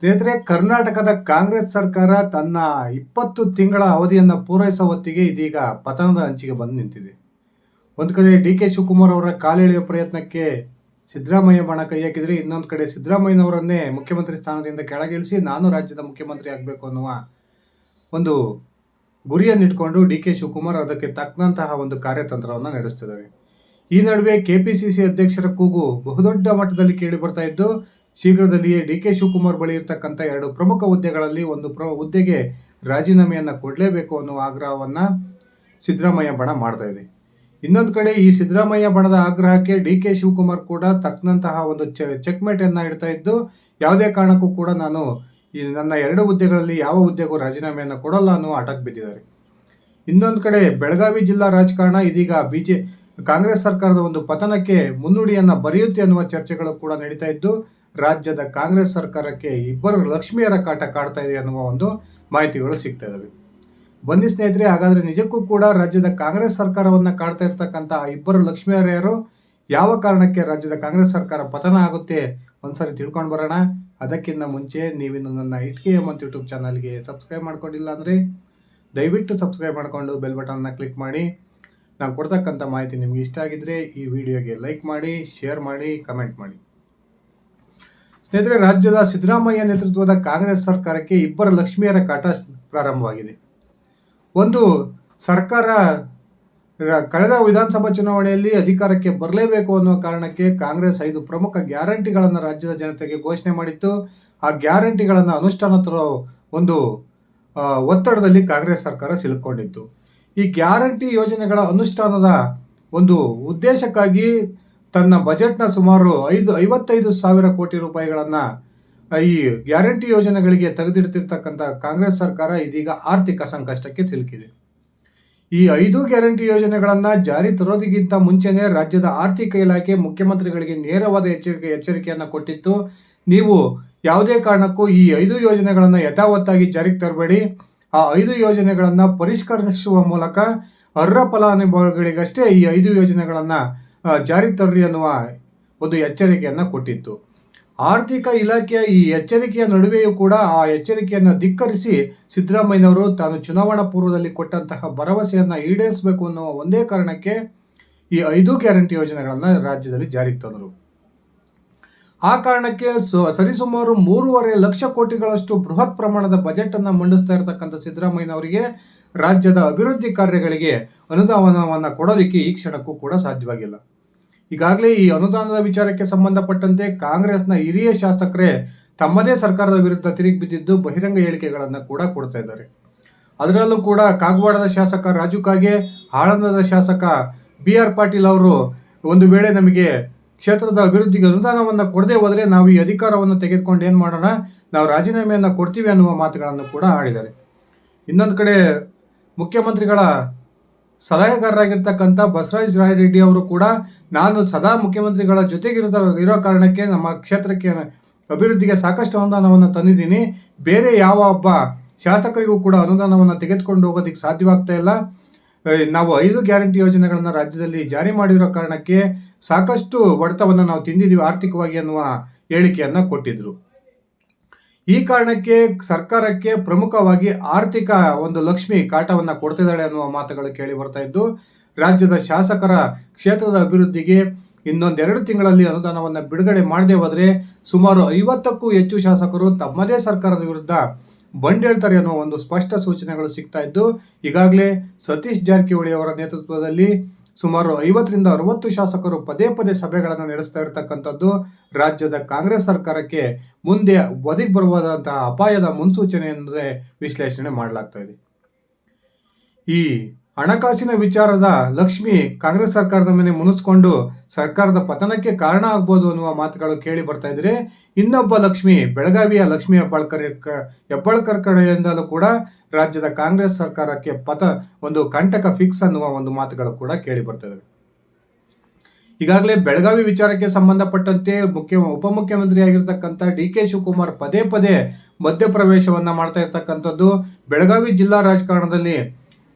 ಸ್ನೇಹಿತರೆ, ಕರ್ನಾಟಕದ ಕಾಂಗ್ರೆಸ್ ಸರ್ಕಾರ ತನ್ನ ಇಪ್ಪತ್ತು ತಿಂಗಳ ಅವಧಿಯನ್ನು ಪೂರೈಸೋ ಹೊತ್ತಿಗೆ ಇದೀಗ ಪತನದ ಅಂಚಿಗೆ ಬಂದು ನಿಂತಿದೆ. ಒಂದು ಕಡೆ ಡಿ ಕೆ ಶಿವಕುಮಾರ್ ಅವರ ಕಾಲೆಳೆಯುವ ಪ್ರಯತ್ನಕ್ಕೆ ಸಿದ್ದರಾಮಯ್ಯ ಬಣ ಕೈ ಹಾಕಿದರೆ ಇನ್ನೊಂದು ಕಡೆ ಸಿದ್ದರಾಮಯ್ಯನವರನ್ನೇ ಮುಖ್ಯಮಂತ್ರಿ ಸ್ಥಾನದಿಂದ ಕೆಳಗಿಳಿಸಿ ನಾನು ರಾಜ್ಯದ ಮುಖ್ಯಮಂತ್ರಿ ಆಗಬೇಕು ಅನ್ನುವ ಒಂದು ಗುರಿಯನ್ನಿಟ್ಕೊಂಡು ಡಿ ಕೆ ಶಿವಕುಮಾರ್ ಅದಕ್ಕೆ ತಕ್ಕಂತಹ ಒಂದು ಕಾರ್ಯತಂತ್ರವನ್ನು ನಡೆಸ್ತಿದ್ದಾರೆ. ಈ ನಡುವೆ ಕೆಪಿಸಿಸಿ ಅಧ್ಯಕ್ಷರ ಕೂಗು ಬಹುದೊಡ್ಡ ಮಟ್ಟದಲ್ಲಿ ಕೇಳಿ ಬರ್ತಾ ಇದ್ದು ಶೀಘ್ರದಲ್ಲಿಯೇ ಡಿ ಕೆ ಶಿವಕುಮಾರ್ ಬಳಿ ಇರತಕ್ಕಂಥ ಎರಡು ಪ್ರಮುಖ ಹುದ್ದೆಗಳಲ್ಲಿ ಒಂದು ಪ್ರ, ಹುದ್ದೆಗೆ ರಾಜೀನಾಮೆಯನ್ನು ಕೊಡಲೇಬೇಕು ಅನ್ನುವ ಆಗ್ರಹವನ್ನು ಸಿದ್ದರಾಮಯ್ಯ ಬಣ ಮಾಡ್ತಾ ಇದೆ. ಇನ್ನೊಂದು ಕಡೆ ಈ ಸಿದ್ದರಾಮಯ್ಯ ಬಣದ ಆಗ್ರಹಕ್ಕೆ ಡಿ ಕೆ ಶಿವಕುಮಾರ್ ಕೂಡ ತಕ್ಕಂತಹ ಒಂದು ಚೆಕ್ಮೇಟನ್ನು ಇಡ್ತಾ ಇದ್ದು, ಯಾವುದೇ ಕಾರಣಕ್ಕೂ ಕೂಡ ನಾನು ಈ ನನ್ನ ಎರಡು ಹುದ್ದೆಗಳಲ್ಲಿ ಯಾವ ಹುದ್ದೆಗೂ ರಾಜೀನಾಮೆಯನ್ನು ಕೊಡಲ್ಲ ಅನ್ನೋ ಆಟಕ್ಕೆ ಬಿದ್ದಿದ್ದಾರೆ. ಇನ್ನೊಂದು ಕಡೆ ಬೆಳಗಾವಿ ಜಿಲ್ಲಾ ರಾಜಕಾರಣ ಇದೀಗ ಬಿಜೆ, ಕಾಂಗ್ರೆಸ್ ಸರ್ಕಾರದ ಒಂದು ಪತನಕ್ಕೆ ಮುನ್ನುಡಿಯನ್ನು ಬರೆಯುತ್ತೆ ಅನ್ನುವ ಚರ್ಚೆಗಳು ಕೂಡ ನಡೀತಾ ಇದ್ದು ರಾಜ್ಯದ ಕಾಂಗ್ರೆಸ್ ಸರ್ಕಾರಕ್ಕೆ ಇಬ್ಬರು ಲಕ್ಷ್ಮಿಯರ ಕಾಟ ಕಾಡ್ತಾ ಇದೆ ಅನ್ನುವ ಒಂದು ಮಾಹಿತಿಗಳು ಸಿಗ್ತಾ ಇದಾವೆ. ಬನ್ನಿ ಸ್ನೇಹಿತರೆ, ಹಾಗಾದ್ರೆ ನಿಜಕ್ಕೂ ಕೂಡ ರಾಜ್ಯದ ಕಾಂಗ್ರೆಸ್ ಸರ್ಕಾರವನ್ನ ಕಾಡ್ತಾ ಇರ್ತಕ್ಕಂಥ ಇಬ್ಬರು ಲಕ್ಷ್ಮಿಯರ್ಯರು ಯಾವ ಕಾರಣಕ್ಕೆ ರಾಜ್ಯದ ಕಾಂಗ್ರೆಸ್ ಸರ್ಕಾರ ಪತನ ಆಗುತ್ತೆ? ಒಂದ್ಸರಿ ತಿಳ್ಕೊಂಡು ಬರೋಣ. ಅದಕ್ಕಿಂತ ಮುಂಚೆ ನೀವಿನ್ನು ನನ್ನ ಇಟ್ಕೆ ಎಂ ಅಂತ ಯೂಟ್ಯೂಬ್ ಚಾನಲ್ಗೆ ಸಬ್ಸ್ಕ್ರೈಬ್ ಮಾಡ್ಕೊಂಡಿಲ್ಲ ಅಂದರೆ ದಯವಿಟ್ಟು ಸಬ್ಸ್ಕ್ರೈಬ್ ಮಾಡಿಕೊಂಡು ಬೆಲ್ ಬಟನ್ನ ಕ್ಲಿಕ್ ಮಾಡಿ. ನಾವು ಕೊಡ್ತಕ್ಕಂಥ ಮಾಹಿತಿ ನಿಮ್ಗೆ ಇಷ್ಟ ಆಗಿದ್ರೆ ಈ ವಿಡಿಯೋಗೆ ಲೈಕ್ ಮಾಡಿ, ಶೇರ್ ಮಾಡಿ, ಕಮೆಂಟ್ ಮಾಡಿ. ಸ್ನೇಹಿತರೆ, ರಾಜ್ಯದ ಸಿದ್ದರಾಮಯ್ಯ ನೇತೃತ್ವದ ಕಾಂಗ್ರೆಸ್ ಸರ್ಕಾರಕ್ಕೆ ಇಬ್ಬರ ಲಕ್ಷ್ಮಿಯರ ಕಾಟ ಪ್ರಾರಂಭವಾಗಿದೆ. ಒಂದು, ಸರ್ಕಾರ ಕಳೆದ ವಿಧಾನಸಭಾ ಚುನಾವಣೆಯಲ್ಲಿ ಅಧಿಕಾರಕ್ಕೆ ಬರಲೇಬೇಕು ಅನ್ನೋ ಕಾರಣಕ್ಕೆ ಕಾಂಗ್ರೆಸ್ ಐದು ಪ್ರಮುಖ ಗ್ಯಾರಂಟಿಗಳನ್ನು ರಾಜ್ಯದ ಜನತೆಗೆ ಘೋಷಣೆ ಮಾಡಿತ್ತು. ಆ ಗ್ಯಾರಂಟಿಗಳನ್ನು ಅನುಷ್ಠಾನ ತರೋ ಒಂದು ಒತ್ತಡದಲ್ಲಿ ಕಾಂಗ್ರೆಸ್ ಸರ್ಕಾರ ಸಿಲುಕೊಂಡಿತ್ತು. ಈ ಗ್ಯಾರಂಟಿ ಯೋಜನೆಗಳ ಅನುಷ್ಠಾನದ ಒಂದು ಉದ್ದೇಶಕ್ಕಾಗಿ ತನ್ನ ಬಜೆಟ್ನ ಸುಮಾರು ಐದು, ಐವತ್ತೈದು ಸಾವಿರ ಕೋಟಿ ರೂಪಾಯಿಗಳನ್ನು ಈ ಗ್ಯಾರಂಟಿ ಯೋಜನೆಗಳಿಗೆ ತೆಗೆದಿಡ್ತಿರ್ತಕ್ಕಂಥ ಕಾಂಗ್ರೆಸ್ ಸರ್ಕಾರ ಇದೀಗ ಆರ್ಥಿಕ ಸಂಕಷ್ಟಕ್ಕೆ ಸಿಲುಕಿದೆ. ಈ ಐದು ಗ್ಯಾರಂಟಿ ಯೋಜನೆಗಳನ್ನು ಜಾರಿ ತರೋದಕ್ಕಿಂತ ಮುಂಚೆನೇ ರಾಜ್ಯದ ಆರ್ಥಿಕ ಇಲಾಖೆ ಮುಖ್ಯಮಂತ್ರಿಗಳಿಗೆ ನೇರವಾದ ಎಚ್ಚರಿಕೆ, ಎಚ್ಚರಿಕೆಯನ್ನು ಕೊಟ್ಟಿತ್ತು. ನೀವು ಯಾವುದೇ ಕಾರಣಕ್ಕೂ ಈ ಐದು ಯೋಜನೆಗಳನ್ನು ಯಥಾವತ್ತಾಗಿ ಜಾರಿಗೆ ತರಬೇಡಿ. ಆ ಐದು ಯೋಜನೆಗಳನ್ನು ಪರಿಷ್ಕರಿಸುವ ಮೂಲಕ ಅರ್ಹ ಫಲಾನುಭವಿಗಳಿಗಷ್ಟೇ ಈ ಐದು ಯೋಜನೆಗಳನ್ನು ಜಾರಿಗೆ ತರ್ರಿ ಅನ್ನುವ ಒಂದು ಎಚ್ಚರಿಕೆಯನ್ನು ಕೊಟ್ಟಿತ್ತು. ಆರ್ಥಿಕ ಇಲಾಖೆಯ ಈ ಎಚ್ಚರಿಕೆಯ ನಡುವೆಯೂ ಕೂಡ ಆ ಎಚ್ಚರಿಕೆಯನ್ನು ಧಿಕ್ಕರಿಸಿ ಸಿದ್ದರಾಮಯ್ಯನವರು ತಾನು ಚುನಾವಣಾ ಪೂರ್ವದಲ್ಲಿ ಕೊಟ್ಟಂತಹ ಭರವಸೆಯನ್ನು ಈಡೇರಿಸಬೇಕು ಅನ್ನುವ ಒಂದೇ ಕಾರಣಕ್ಕೆ ಈ ಐದು ಗ್ಯಾರಂಟಿ ಯೋಜನೆಗಳನ್ನು ರಾಜ್ಯದಲ್ಲಿ ಜಾರಿಗೆ ತಂದರು. ಆ ಕಾರಣಕ್ಕೆ ಸರಿಸುಮಾರು ಮೂರುವರೆ ಲಕ್ಷ ಕೋಟಿಗಳಷ್ಟು ಬೃಹತ್ ಪ್ರಮಾಣದ ಬಜೆಟ್ ಅನ್ನು ಮಂಡಿಸ್ತಾ ಇರತಕ್ಕಂಥ ಸಿದ್ದರಾಮಯ್ಯನವರಿಗೆ ರಾಜ್ಯದ ಅಭಿವೃದ್ಧಿ ಕಾರ್ಯಗಳಿಗೆ ಅನುದಾನವನ್ನು ಕೊಡೋದಕ್ಕೆ ಈ ಕ್ಷಣಕ್ಕೂ ಕೂಡ ಸಾಧ್ಯವಾಗಿಲ್ಲ. ಈಗಾಗಲೇ ಈ ಅನುದಾನದ ವಿಚಾರಕ್ಕೆ ಸಂಬಂಧಪಟ್ಟಂತೆ ಕಾಂಗ್ರೆಸ್ನ ಹಿರಿಯ ಶಾಸಕರೇ ತಮ್ಮದೇ ಸರ್ಕಾರದ ವಿರುದ್ಧ ತಿರುಗಿ ಬಿದ್ದಿದ್ದು ಬಹಿರಂಗ ಹೇಳಿಕೆಗಳನ್ನು ಕೂಡ ಕೊಡ್ತಾ ಇದ್ದಾರೆ. ಅದರಲ್ಲೂ ಕೂಡ ಕಾಗವಾಡದ ಶಾಸಕ ರಾಜು ಕಾಗೆ ಆಳಂದದ ಶಾಸಕ ಬಿ ಆರ್ ಪಾಟೀಲ್ ಅವರು ಒಂದು ವೇಳೆ ನಮಗೆ ಕ್ಷೇತ್ರದ ಅಭಿವೃದ್ಧಿಗೆ ಅನುದಾನವನ್ನು ಕೊಡದೆ ಹೋದರೆ ನಾವು ಈ ಅಧಿಕಾರವನ್ನು ತೆಗೆದುಕೊಂಡು ಏನು ಮಾಡೋಣ? ನಾವು ರಾಜೀನಾಮೆಯನ್ನು ಕೊಡ್ತೀವಿ ಅನ್ನುವ ಮಾತುಗಳನ್ನು ಕೂಡ ಆಡಿದ್ದಾರೆ. ಇನ್ನೊಂದು ಕಡೆ ಮುಖ್ಯಮಂತ್ರಿಗಳ ಸಲಹೆಗಾರರಾಗಿರ್ತಕ್ಕಂಥ ಬಸವರಾಜ ರಾಯರೆಡ್ಡಿ ಅವರು ಕೂಡ ನಾನು ಸದಾ ಮುಖ್ಯಮಂತ್ರಿಗಳ ಜೊತೆಗಿರೋ ಇರೋ ಕಾರಣಕ್ಕೆ ನಮ್ಮ ಕ್ಷೇತ್ರಕ್ಕೆ ಅಭಿವೃದ್ಧಿಗೆ ಸಾಕಷ್ಟು ಅನುದಾನವನ್ನು ತಂದಿದ್ದೀನಿ. ಬೇರೆ ಯಾವ ಒಬ್ಬ ಶಾಸಕರಿಗೂ ಕೂಡ ಅನುದಾನವನ್ನು ತೆಗೆದುಕೊಂಡು ಹೋಗೋದಕ್ಕೆ ಸಾಧ್ಯವಾಗ್ತಾ ಇಲ್ಲ. ನಾವು ಐದು ಗ್ಯಾರಂಟಿ ಯೋಜನೆಗಳನ್ನು ರಾಜ್ಯದಲ್ಲಿ ಜಾರಿ ಮಾಡಿರೋ ಕಾರಣಕ್ಕೆ ಸಾಕಷ್ಟು ಬಡತವನ್ನು ನಾವು ತಿಂದಿದ್ದೀವಿ ಆರ್ಥಿಕವಾಗಿ ಅನ್ನುವ ಹೇಳಿಕೆಯನ್ನು ಕೊಟ್ಟಿದ್ರು. ಈ ಕಾರಣಕ್ಕೆ ಸರ್ಕಾರಕ್ಕೆ ಪ್ರಮುಖವಾಗಿ ಆರ್ಥಿಕ ಒಂದು ಲಕ್ಷ್ಮಿ ಕಾಟವನ್ನು ಕೊಡ್ತಿದ್ದಾಳೆ ಅನ್ನುವ ಮಾತುಗಳು ಕೇಳಿ ಬರ್ತಾ ಇದ್ದು, ರಾಜ್ಯದ ಶಾಸಕರ ಕ್ಷೇತ್ರದ ಅಭಿವೃದ್ಧಿಗೆ ಇನ್ನೊಂದೆರಡು ತಿಂಗಳಲ್ಲಿ ಅನುದಾನವನ್ನು ಬಿಡುಗಡೆ ಮಾಡದೆ ಹೋದರೆ ಸುಮಾರು ಐವತ್ತಕ್ಕೂ ಹೆಚ್ಚು ಶಾಸಕರು ತಮ್ಮದೇ ಸರ್ಕಾರದ ವಿರುದ್ಧ ಬಂಡೇಳ್ತಾರೆ ಅನ್ನೋ ಒಂದು ಸ್ಪಷ್ಟ ಸೂಚನೆಗಳು ಸಿಗ್ತಾ ಇದ್ದು, ಈಗಾಗಲೇ ಸತೀಶ್ ಜಾರಕಿಹೊಳಿ ಅವರ ನೇತೃತ್ವದಲ್ಲಿ ಸುಮಾರು ಐವತ್ತರಿಂದ ಅರವತ್ತು ಶಾಸಕರು ಪದೇ ಪದೇ ಸಭೆಗಳನ್ನು ನಡೆಸ್ತಾ ಇರತಕ್ಕಂಥದ್ದು ರಾಜ್ಯದ ಕಾಂಗ್ರೆಸ್ ಸರ್ಕಾರಕ್ಕೆ ಮುಂದೆ ಒದಗಿ ಬರುವುದಂತಹ ಅಪಾಯದ ಮುನ್ಸೂಚನೆ ಎಂದೇ ವಿಶ್ಲೇಷಣೆ ಮಾಡಲಾಗ್ತಾ ಇದೆ. ಈ ಹಣಕಾಸಿನ ವಿಚಾರದ ಲಕ್ಷ್ಮಿ ಕಾಂಗ್ರೆಸ್ ಸರ್ಕಾರದ ಮೇಲೆ ಮುನಿಸ್ಕೊಂಡು ಸರ್ಕಾರದ ಪತನಕ್ಕೆ ಕಾರಣ ಆಗ್ಬೋದು ಅನ್ನುವ ಮಾತುಗಳು ಕೇಳಿ ಬರ್ತಾ ಇದ್ರೆ, ಇನ್ನೊಬ್ಬ ಲಕ್ಷ್ಮಿ, ಬೆಳಗಾವಿಯ ಲಕ್ಷ್ಮಿ ಹೆಬ್ಬಾಳ್ಕರ್ ಹೆಬ್ಬಾಳ್ಕರ್ ಕಡೆಯಿಂದಲೂ ಕೂಡ ರಾಜ್ಯದ ಕಾಂಗ್ರೆಸ್ ಸರ್ಕಾರಕ್ಕೆ ಪತ, ಒಂದು ಕಂಟಕ ಫಿಕ್ಸ್ ಅನ್ನುವ ಒಂದು ಮಾತುಗಳು ಕೂಡ ಕೇಳಿ ಬರ್ತಾ ಇದೆ ಈಗಾಗಲೇ ಬೆಳಗಾವಿ ವಿಚಾರಕ್ಕೆ ಸಂಬಂಧಪಟ್ಟಂತೆ ಮುಖ್ಯ, ಉಪಮುಖ್ಯಮಂತ್ರಿ ಆಗಿರ್ತಕ್ಕಂಥ ಡಿ ಕೆ ಶಿವಕುಮಾರ್ ಪದೇ ಪದೇ ಮಧ್ಯಪ್ರವೇಶವನ್ನ ಮಾಡ್ತಾ ಇರ್ತಕ್ಕಂಥದ್ದು. ಬೆಳಗಾವಿ ಜಿಲ್ಲಾ ರಾಜಕಾರಣದಲ್ಲಿ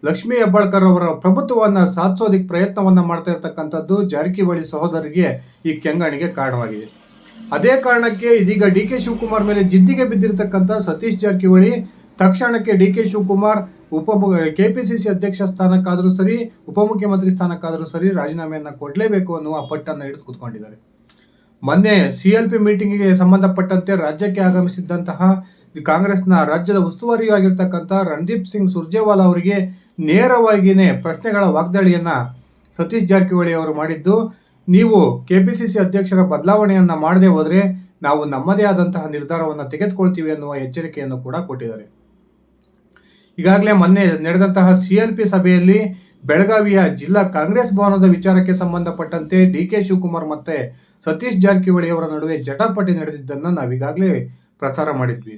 ಲಕ್ಷ್ಮೀ ಹೆಬ್ಬಾಳ್ಕರ್ ಅವರ ಪ್ರಭುತ್ವವನ್ನ ಸಾಧಿಸೋದಕ್ಕೆ ಪ್ರಯತ್ನವನ್ನ ಮಾಡ್ತಾ ಇರತಕ್ಕಂಥದ್ದು ಜಾರಕಿಹೊಳಿ ಸಹೋದರಿಗೆ ಈ ಕೆಂಗಣಿಗೆ ಕಾರಣವಾಗಿದೆ. ಅದೇ ಕಾರಣಕ್ಕೆ ಇದೀಗ ಡಿ ಕೆ ಶಿವಕುಮಾರ್ ಮೇಲೆ ಜಿದ್ದಿಗೆ ಬಿದ್ದಿರತಕ್ಕಂಥ ಸತೀಶ್ ಜಾರಕಿಹೊಳಿ ತಕ್ಷಣಕ್ಕೆ ಡಿ ಕೆ ಶಿವಕುಮಾರ್ ಉಪ ಸಿ ಅಧ್ಯಕ್ಷ ಸ್ಥಾನಕ್ಕಾದರೂ ಸರಿ, ಉಪಮುಖ್ಯಮಂತ್ರಿ ಸ್ಥಾನಕ್ಕಾದರೂ ಸರಿ ರಾಜೀನಾಮೆಯನ್ನು ಕೊಡಲೇಬೇಕು ಅನ್ನುವ ಪಟ್ಟನ್ನು ಹಿಡಿದು ಕೂತ್ಕೊಂಡಿದ್ದಾರೆ. ಮೊನ್ನೆ ಸಿ ಎಲ್ ಪಿ ಮೀಟಿಂಗಿಗೆ ಸಂಬಂಧಪಟ್ಟಂತೆ ರಾಜ್ಯಕ್ಕೆ ಆಗಮಿಸಿದ್ದಂತಹ ಕಾಂಗ್ರೆಸ್ನ ರಾಜ್ಯದ ಉಸ್ತುವಾರಿಯಾಗಿರ್ತಕ್ಕಂಥ ರಣದೀಪ್ ಸಿಂಗ್ ಸುರ್ಜೇವಾಲಾ ಅವರಿಗೆ ನೇರವಾಗಿಯೇ ಪ್ರಶ್ನೆಗಳ ವಾಗ್ದಾಳಿಯನ್ನು ಸತೀಶ್ ಜಾರಕಿಹೊಳಿ ಅವರು ಮಾಡಿದ್ದು, ನೀವು ಕೆಪಿಸಿಸಿ ಅಧ್ಯಕ್ಷರ ಬದಲಾವಣೆಯನ್ನ ಮಾಡದೆ ಹೋದರೆ ನಾವು ನಮ್ಮದೇ ಆದಂತಹ ನಿರ್ಧಾರವನ್ನು ತೆಗೆದುಕೊಳ್ತೀವಿ ಅನ್ನುವ ಎಚ್ಚರಿಕೆಯನ್ನು ಕೂಡ ಕೊಟ್ಟಿದ್ದಾರೆ. ಈಗಾಗಲೇ ಮೊನ್ನೆ ನಡೆದಂತಹ ಸಿ ಎಲ್ ಪಿ ಸಭೆಯಲ್ಲಿ ಬೆಳಗಾವಿಯ ಜಿಲ್ಲಾ ಕಾಂಗ್ರೆಸ್ ಭವನದ ವಿಚಾರಕ್ಕೆ ಸಂಬಂಧಪಟ್ಟಂತೆ ಡಿ ಕೆ ಶಿವಕುಮಾರ್ ಮತ್ತೆ ಸತೀಶ್ ಜಾರಕಿಹೊಳಿ ಅವರ ನಡುವೆ ಜಟಾಪಟಿ ನಡೆದಿದ್ದನ್ನು ನಾವೀಗಾಗಲೇ ಪ್ರಸಾರ ಮಾಡಿದ್ವಿ.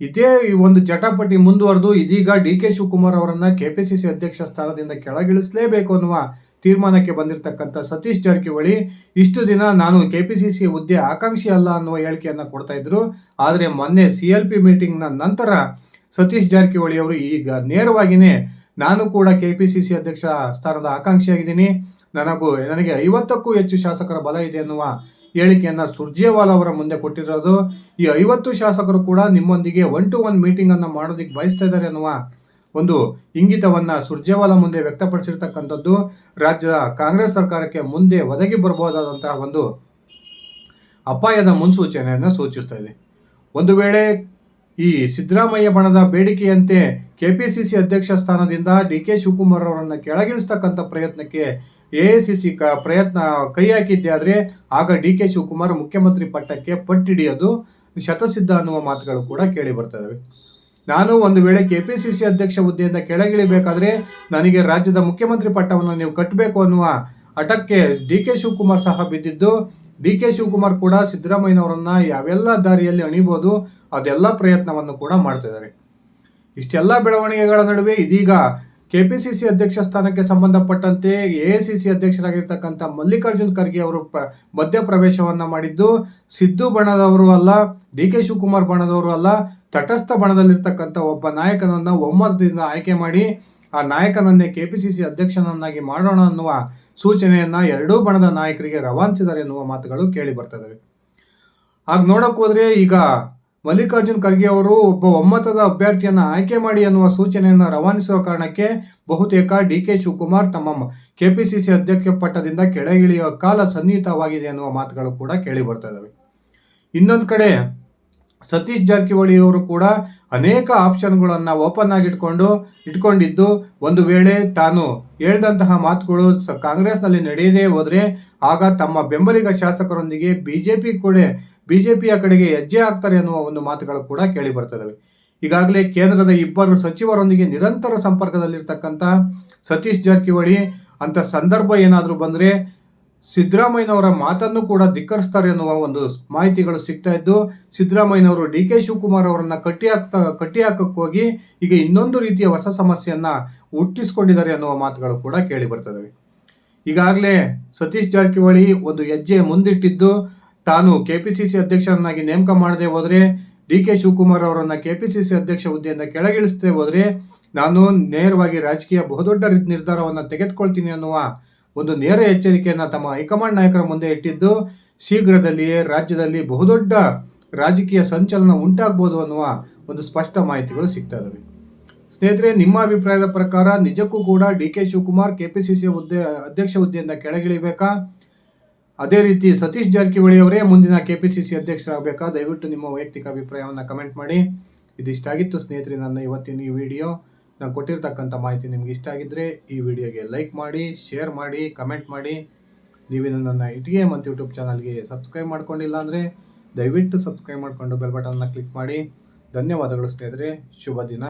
ಇದೇ ಒಂದು ಜಟಾಪಟಿ ಮುಂದುವರೆದು ಇದೀಗ ಡಿ ಕೆ ಶಿವಕುಮಾರ್ ಅವರನ್ನ ಕೆಪಿಸಿಸಿ ಅಧ್ಯಕ್ಷ ಸ್ಥಾನದಿಂದ ಕೆಳಗಿಳಿಸಲೇಬೇಕು ಅನ್ನುವ ತೀರ್ಮಾನಕ್ಕೆ ಬಂದಿರತಕ್ಕಂಥ ಸತೀಶ್ ಜಾರಕಿಹೊಳಿ, ಇಷ್ಟು ದಿನ ನಾನು ಕೆಪಿಸಿಸಿ ಹುದ್ದೆ ಆಕಾಂಕ್ಷಿ ಅಲ್ಲ ಅನ್ನುವ ಹೇಳಿಕೆಯನ್ನು ಕೊಡ್ತಾ ಇದ್ರು. ಆದರೆ ಮೊನ್ನೆ ಸಿ ಎಲ್ ಪಿ ಮೀಟಿಂಗ್ನ ನಂತರ ಸತೀಶ್ ಜಾರಕಿಹೊಳಿ ಅವರು ಈಗ ನೇರವಾಗಿಯೇ ನಾನು ಕೂಡ ಕೆಪಿಸಿಸಿ ಅಧ್ಯಕ್ಷ ಸ್ಥಾನದ ಆಕಾಂಕ್ಷಿಯಾಗಿದ್ದೀನಿ. ನನಗೂ, ನನಗೆ ಐವತ್ತಕ್ಕೂ ಹೆಚ್ಚು ಶಾಸಕರ ಬಲ ಇದೆ ಅನ್ನುವ ಹೇಳಿಕೆಯನ್ನ ಸುರ್ಜೇವಾಲಾ ಅವರ ಮುಂದೆ ಕೊಟ್ಟಿರೋದು. ಈ ಐವತ್ತು ಶಾಸಕರು ಕೂಡ ನಿಮ್ಮೊಂದಿಗೆ ಒನ್ ಟು ಒನ್ ಮೀಟಿಂಗ್ ಮಾಡೋದಕ್ಕೆ ಮಾಡೋದಿಕ್ಕೆ ಬಯಸ್ತಾ ಇದ್ದಾರೆ ಅನ್ನುವ ಒಂದು ಇಂಗಿತವನ್ನು ಸುರ್ಜೇವಾಲ ಮುಂದೆ ವ್ಯಕ್ತಪಡಿಸಿರ್ತಕ್ಕಂಥದ್ದು. ರಾಜ್ಯದ ಕಾಂಗ್ರೆಸ್ ಸರ್ಕಾರಕ್ಕೆ ಮುಂದೆ ಒದಗಿ ಬರಬಹುದಾದಂತಹ ಒಂದು ಅಪಾಯದ ಮುನ್ಸೂಚನೆಯನ್ನು ಸೂಚಿಸ್ತಾ ಇದೆ. ಒಂದು ವೇಳೆ ಈ ಸಿದ್ದರಾಮಯ್ಯ ಬಣದ ಬೇಡಿಕೆಯಂತೆ ಕೆಪಿಸಿಸಿ ಅಧ್ಯಕ್ಷ ಸ್ಥಾನದಿಂದ ಡಿ ಕೆ ಶಿವಕುಮಾರ್ ಅವರನ್ನು ಕೆಳಗಿಳಿಸ್ತಕ್ಕಂಥ ಪ್ರಯತ್ನಕ್ಕೆ ಎ ಸಿ ಕ ಪ್ರಯತ್ನ ಕೈ ಹಾಕಿದ್ದೆ, ಆದರೆ ಆಗ ಡಿ ಕೆ ಶಿವಕುಮಾರ್ ಮುಖ್ಯಮಂತ್ರಿ ಪಟ್ಟಕ್ಕೆ ಪಟ್ಟಿಡಿಯೋದು ಶತಸಿದ್ಧ ಅನ್ನುವ ಮಾತುಗಳು ಕೂಡ ಕೇಳಿ ಬರ್ತವೆ ನಾನು ಒಂದು ವೇಳೆ ಕೆಪಿಸಿಸಿ ಅಧ್ಯಕ್ಷ ಹುದ್ದೆಯಿಂದ ಕೆಳಗಿಳಿಬೇಕಾದ್ರೆ ನನಗೆ ರಾಜ್ಯದ ಮುಖ್ಯಮಂತ್ರಿ ಪಟ್ಟವನ್ನು ನೀವು ಕಟ್ಟಬೇಕು ಅನ್ನುವ ಹಠಕ್ಕೆ ಡಿ ಕೆ ಶಿವಕುಮಾರ್ ಸಹ ಬಿದ್ದಿದ್ದು, ಡಿ ಕೆ ಶಿವಕುಮಾರ್ ಕೂಡ ಸಿದ್ದರಾಮಯ್ಯನವರನ್ನ ಯಾವೆಲ್ಲ ದಾರಿಯಲ್ಲಿ ಅಣಿಬೋದು ಅದೆಲ್ಲ ಪ್ರಯತ್ನವನ್ನು ಕೂಡ ಮಾಡ್ತಿದ್ದಾರೆ ಇಷ್ಟೆಲ್ಲ ಬೆಳವಣಿಗೆಗಳ ನಡುವೆ ಇದೀಗ ಕೆಪಿಸಿಸಿ ಅಧ್ಯಕ್ಷ ಸ್ಥಾನಕ್ಕೆ ಸಂಬಂಧಪಟ್ಟಂತೆ ಎಐಸಿಸಿ ಅಧ್ಯಕ್ಷರಾಗಿರ್ತಕ್ಕಂಥ ಮಲ್ಲಿಕಾರ್ಜುನ್ ಖರ್ಗೆ ಅವರು ಮಧ್ಯ ಪ್ರವೇಶವನ್ನ ಮಾಡಿದ್ದು, ಸಿದ್ದು ಬಣದವರು ಅಲ್ಲ, ಡಿ ಕೆ ಶಿವಕುಮಾರ್ ಬಣದವರು ಅಲ್ಲ, ತಟಸ್ಥ ಬಣದಲ್ಲಿರ್ತಕ್ಕಂಥ ಒಬ್ಬ ನಾಯಕನನ್ನು ಒಮ್ಮತದಿಂದ ಆಯ್ಕೆ ಮಾಡಿ, ಆ ನಾಯಕನನ್ನೇ ಕೆಪಿಸಿಸಿ ಅಧ್ಯಕ್ಷನನ್ನಾಗಿ ಮಾಡೋಣ ಅನ್ನುವ ಸೂಚನೆಯನ್ನ ಎರಡೂ ಬಣದ ನಾಯಕರಿಗೆ ರವಾನಿಸಿದ್ದಾರೆ ಎನ್ನುವ ಮಾತುಗಳು ಕೇಳಿ ಬರ್ತದೆ ಆಗ ನೋಡಕ್ ಹೋದ್ರೆ ಈಗ ಮಲ್ಲಿಕಾರ್ಜುನ್ ಖರ್ಗೆ ಅವರು ಒಬ್ಬ ಒಮ್ಮತದ ಅಭ್ಯರ್ಥಿಯನ್ನ ಆಯ್ಕೆ ಮಾಡಿ ಅನ್ನುವ ಸೂಚನೆಯನ್ನು ರವಾನಿಸುವ ಕಾರಣಕ್ಕೆ ಬಹುತೇಕ ಡಿ ಕೆ ಶಿವಕುಮಾರ್ ತಮ್ಮ ಕೆಪಿಸಿಸಿ ಅಧ್ಯಕ್ಷ ಪಟ್ಟದಿಂದ ಕೆಳಗಿಳಿಯುವ ಕಾಲ ಸನ್ನಿಹಿತವಾಗಿದೆ ಅನ್ನುವ ಮಾತುಗಳು ಕೂಡ ಕೇಳಿ ಬರ್ತಾ ಇದಾವೆ. ಇನ್ನೊಂದು ಕಡೆ ಸತೀಶ್ ಜಾರಕಿಹೊಳಿ ಅವರು ಕೂಡ ಅನೇಕ ಆಪ್ಷನ್ಗಳನ್ನು ಓಪನ್ ಆಗಿ ಇಟ್ಕೊಂಡು, ಇಟ್ಕೊಂಡಿದ್ದು ಒಂದು ವೇಳೆ ತಾನು ಹೇಳಿದಂತಹ ಮಾತುಗಳು ಕಾಂಗ್ರೆಸ್ನಲ್ಲಿ ನಡೆಯದೇ ಹೋದ್ರೆ ಆಗ ತಮ್ಮ ಬೆಂಬಲಿಗ ಶಾಸಕರೊಂದಿಗೆ ಬಿಜೆಪಿ ಕೂಡ ಬಿಜೆಪಿಯ ಕಡೆಗೆ ಹೆಜ್ಜೆ ಹಾಕ್ತಾರೆ ಅನ್ನುವ ಒಂದು ಮಾತುಗಳು ಕೂಡ ಕೇಳಿ ಬರ್ತಿದ್ದಾವೆ ಈಗಾಗಲೇ ಕೇಂದ್ರದ ಇಬ್ಬರು ಸಚಿವರೊಂದಿಗೆ ನಿರಂತರ ಸಂಪರ್ಕದಲ್ಲಿರ್ತಕ್ಕಂಥ ಸತೀಶ್ ಜಾರಕಿಹೊಳಿ, ಅಂತ ಸಂದರ್ಭ ಏನಾದರೂ ಬಂದರೆ ಸಿದ್ದರಾಮಯ್ಯನವರ ಮಾತನ್ನು ಕೂಡ ಧಿಕ್ಕರಿಸ್ತಾರೆ ಅನ್ನುವ ಒಂದು ಮಾಹಿತಿಗಳು ಸಿಗ್ತಾ ಇದ್ದು, ಸಿದ್ದರಾಮಯ್ಯನವರು ಡಿ ಕೆ ಶಿವಕುಮಾರ್ ಅವರನ್ನ ಕಟ್ಟಿ ಹಾಕ್ತಾ, ಕಟ್ಟಿ ಹಾಕಕ್ಕೆ ಈಗ ಇನ್ನೊಂದು ರೀತಿಯ ಹೊಸ ಸಮಸ್ಯೆಯನ್ನ ಹುಟ್ಟಿಸ್ಕೊಂಡಿದ್ದಾರೆ ಅನ್ನುವ ಮಾತುಗಳು ಕೂಡ ಕೇಳಿ ಬರ್ತದವೆ. ಈಗಾಗಲೇ ಸತೀಶ್ ಜಾರಕಿಹೊಳಿ ಒಂದು ಹೆಜ್ಜೆ ಮುಂದಿಟ್ಟಿದ್ದು ತಾನು ಕೆಪಿಸಿಸಿ ಅಧ್ಯಕ್ಷರನ್ನಾಗಿ ನೇಮಕ ಮಾಡದೆ ಹೋದರೆ ಡಿ ಕೆ ಶಿವಕುಮಾರ್ ಅವರನ್ನ ಕೆಪಿಸಿಸಿ ಅಧ್ಯಕ್ಷ ಹುದ್ದೆಯಿಂದ ಕೆಳಗಿಳಿಸದೆ ಹೋದರೆ ನಾನು ನೇರವಾಗಿ ರಾಜಕೀಯ ಬಹುದೊಡ್ಡ ನಿರ್ಧಾರವನ್ನು ತೆಗೆದುಕೊಳ್ತೀನಿ ಅನ್ನುವ ಒಂದು ನೇರ ಎಚ್ಚರಿಕೆಯನ್ನು ತಮ್ಮ ಹೈಕಮಾಂಡ್ ನಾಯಕರ ಮುಂದೆ ಇಟ್ಟಿದ್ದು, ಶೀಘ್ರದಲ್ಲಿಯೇ ರಾಜ್ಯದಲ್ಲಿ ಬಹುದೊಡ್ಡ ರಾಜಕೀಯ ಸಂಚಲನ ಉಂಟಾಗಬಹುದು ಅನ್ನುವ ಒಂದು ಸ್ಪಷ್ಟ ಮಾಹಿತಿಗಳು ಸಿಗ್ತಾ ಇದಾವೆ. ಸ್ನೇಹಿತರೆ, ನಿಮ್ಮ ಅಭಿಪ್ರಾಯದ ಪ್ರಕಾರ ನಿಜಕ್ಕೂ ಕೂಡ ಡಿ ಕೆ ಶಿವಕುಮಾರ್ ಕೆಪಿಸಿಸಿ ಹುದ್ದೆ ಅಧ್ಯಕ್ಷ ಹುದ್ದೆಯಿಂದ ಕೆಳಗಿಳಿಬೇಕಾ? ಅದೇ ರೀತಿ ಸತೀಶ್ ಜಾರಕಿಹೊಳಿ ಅವರೇ ಮುಂದಿನ ಕೆಪಿಸಿಸಿ ಅಧ್ಯಕ್ಷರಾಗಬೇಕಾ ದಯವಿಟ್ಟು ನಿಮ್ಮ ವೈಯಕ್ತಿಕ ಅಭಿಪ್ರಾಯವನ್ನು ಕಮೆಂಟ್ ಮಾಡಿ. ಇದಿಷ್ಟಾಗಿತ್ತು ಸ್ನೇಹಿತರೆ ನನ್ನ ಇವತ್ತಿನ ಈ ವಿಡಿಯೋ ನಾನು ಕೊಟ್ಟಿರ್ತಕ್ಕಂಥ ಮಾಹಿತಿ ನಿಮ್ಗೆ ಇಷ್ಟ ಆಗಿದ್ದರೆ ಈ ವಿಡಿಯೋಗೆ ಲೈಕ್ ಮಾಡಿ ಶೇರ್ ಮಾಡಿ ಕಮೆಂಟ್ ಮಾಡಿ. ನೀವೇನು ನನ್ನ ಇಟಿಗೆ ಮತ್ತು ಯೂಟ್ಯೂಬ್ ಚಾನಲ್ಗೆ ಸಬ್ಸ್ಕ್ರೈಬ್ ಮಾಡ್ಕೊಂಡಿಲ್ಲ ಅಂದರೆ ದಯವಿಟ್ಟು ಸಬ್ಸ್ಕ್ರೈಬ್ ಮಾಡಿಕೊಂಡು ಬೆಲ್ ಬಟನ್ನ ಕ್ಲಿಕ್ ಮಾಡಿ. ಧನ್ಯವಾದಗಳು ಸ್ನೇಹಿತರೆ. ಶುಭ ದಿನ.